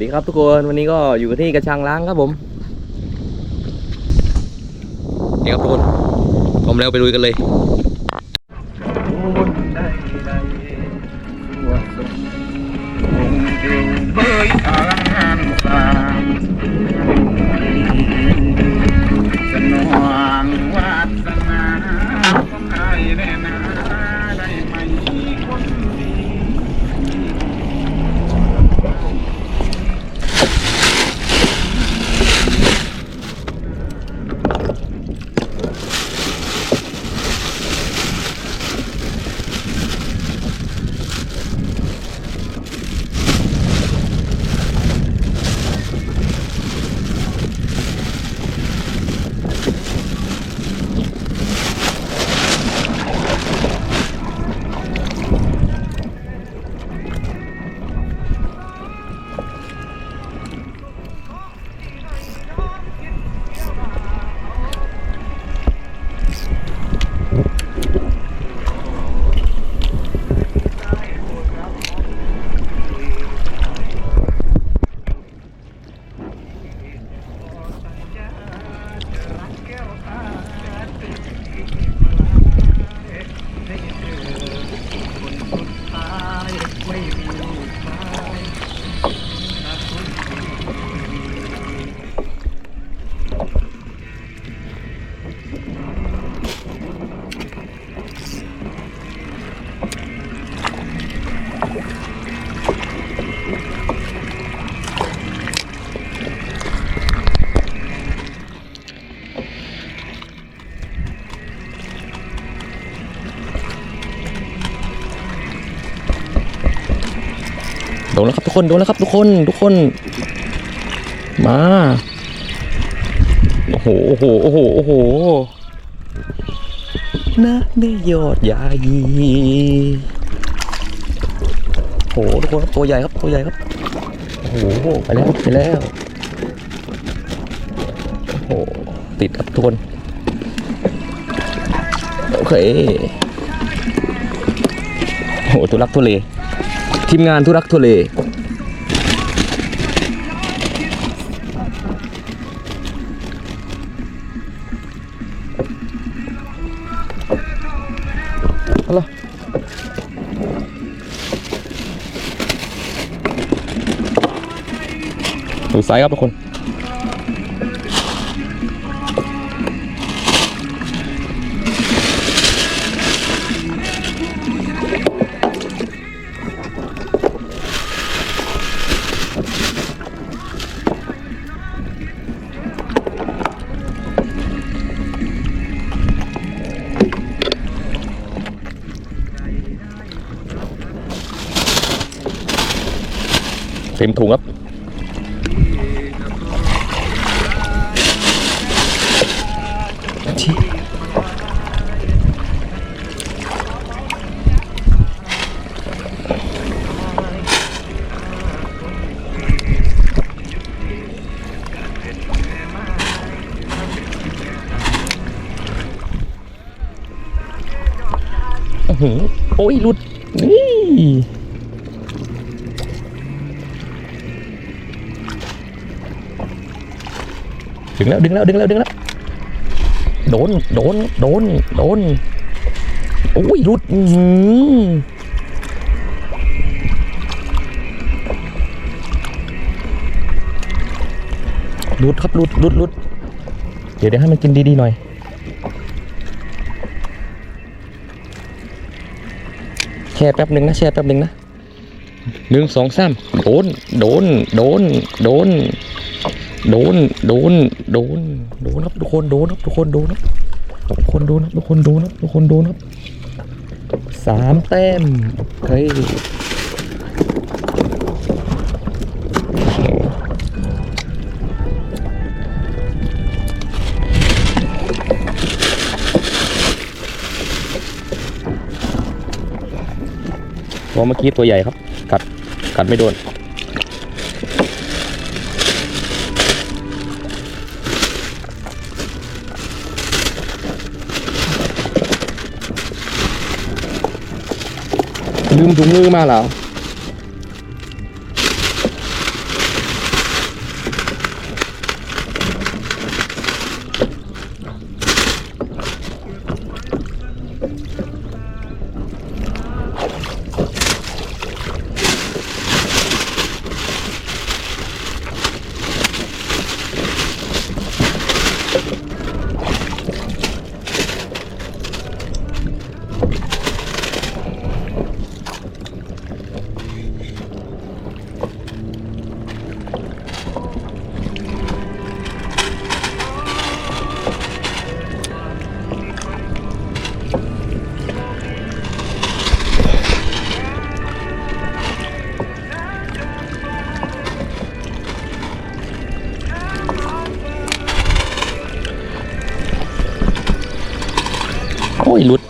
ดีครับทุกคนวันนี้ก็อยู่ที่กระชังล้างครับผมนี่ครับทุกคนพร้อมแล้วไปลุยกันเลยเบยอลังสางส นแล้วครับทุกคนโดนแล้วครับทุกคนทุกคน มาโอ้โหโอ้โหโอ้โหโอ้โหนะไม่ยอดยายีโอ้โหทุกคนครับตัวใหญ่ครับตัวใหญ่ครับโอ้โหไปแล้วไปแล้วโอ้โหติดครับทุกคนโอเคโอ้โหทุลักทุเล ทีมงานทุรักทุเลเอาละดูซ้ายครับทุกคน มถุงครับชี้อื้อหือโอ้ยหลุด นี่ ดึงแล้วดึงแล้วดึงแล้วดึงแล้วโดนโดนโดนโดนโอ้ยรุดอื้อหือรุดครับรุดรุดรุดเดี๋ยวเดี๋ยวให้มันกินดีๆหน่อยแช่แป๊บหนึ่งนะแช่แป๊บหนึ่งนะหนึ่งสองสามโดนโดนโดนโดน โดน โดน โดน โดนครับทุกคน โดนครับทุกคน โดนครับทุกคน โดนครับทุกคน โดนครับทุกคน โดนครับสามแต้มโอเคเพราเมื่อกี้ตัวใหญ่ครับ กัด กัดไม่โดน ลืมถุงมือมาแล้ว อ้ยลุด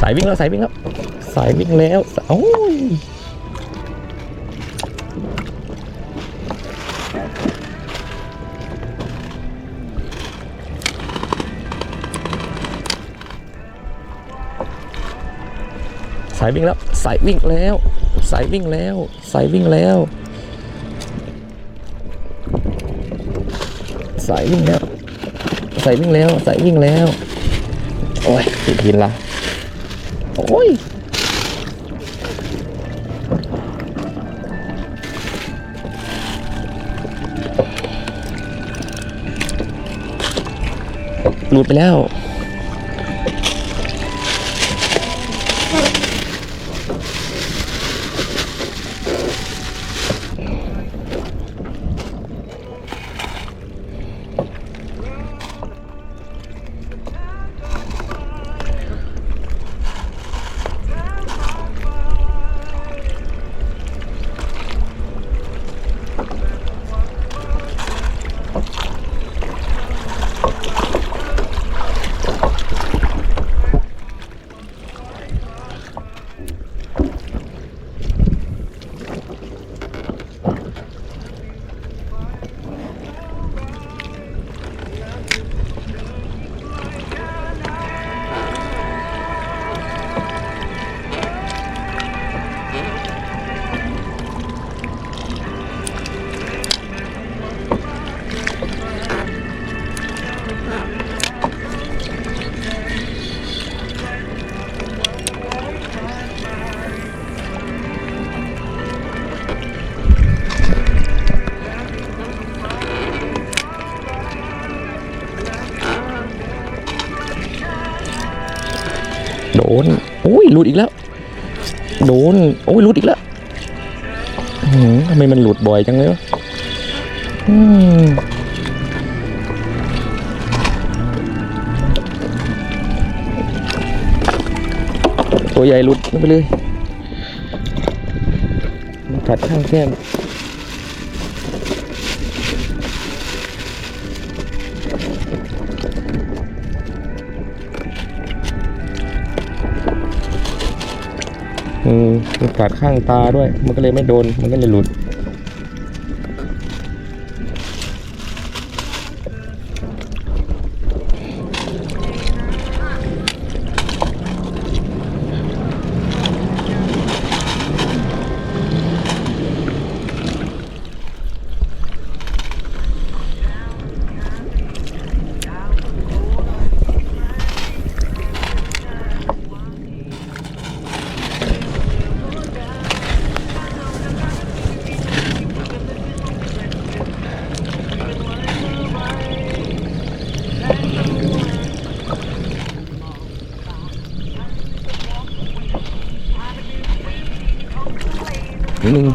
สายวิ่งแล้วสายวิ่งแล้วสายวิ่งแล้วโอ้ยายวิ่งแล้ว สายวิ่งแล้ว สายวิ่งแล้ว สายวิ่งแล้ว สายวิ่งแล้ว สายวิ่งแล้ว สายวิ่งแล้ว โอ้ยติดหินละ โอ้ยหลุดไปแล้ว โดนโอ้ยหลุดอีกแล้ว โดนโอ้ยหลุดอีกแล้วทำไมมันหลุดบ่อยจังเลยวะตัวใหญ่หลุดไปเลยมันกัดข้างแก้ม อืมมันกัดข้างตาด้วย มันก็เลยไม่โดน มันก็เลยหลุด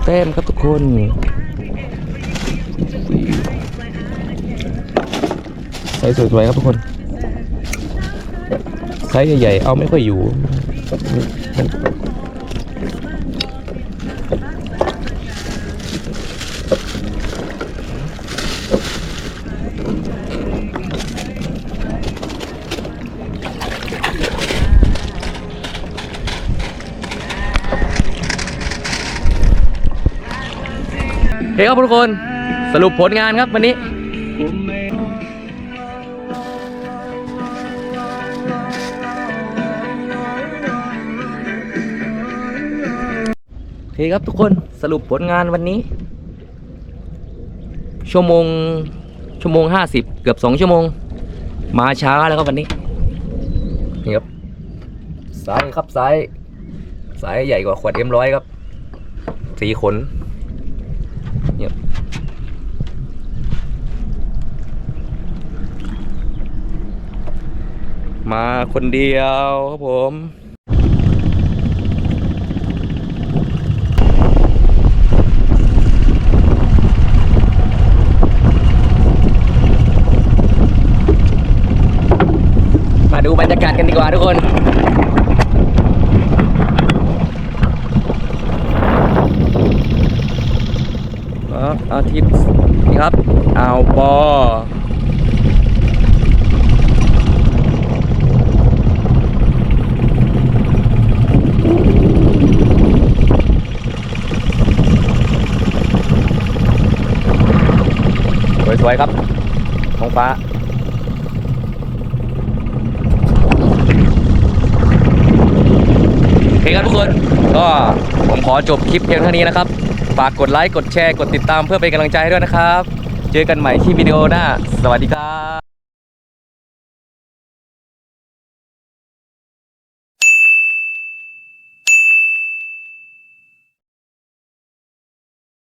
ต้มครับทุกคนไซส์สวยๆครับทุกคนไซส์ใหญ่ๆเอาไม่ค่อยอยู่ เคครับทุกคน สรุปผลงานครับวันนี้โอเคครับทุกคนสรุปผลงานวันนี้ ชั่วโมงชั่วโมงห้าสิบเกือบสองชั่วโมง มาช้าแล้วครับวันนี้นี่ครับสายครับสายสายใหญ่กว่าขวดเอ็มร้อยครับสีขนเนี่ย มาคนเดียวครับผมมาดูบรรยากาศกันดีกว่าทุกคนอ๋ออาทิตย์นี่ครับอ่าวปอ วยครับท้องฟ้าโอเคครับทุกคน ก็ผมขอจบคลิปเพียงเท่านี้นะครับ ฝากกดไลค์ กดแชร์ กดติดตามเพื่อเป็นกำลังใจให้ด้วยนะครับ เจอกันใหม่ที่วิดีโอหน้า สวัสดีครับ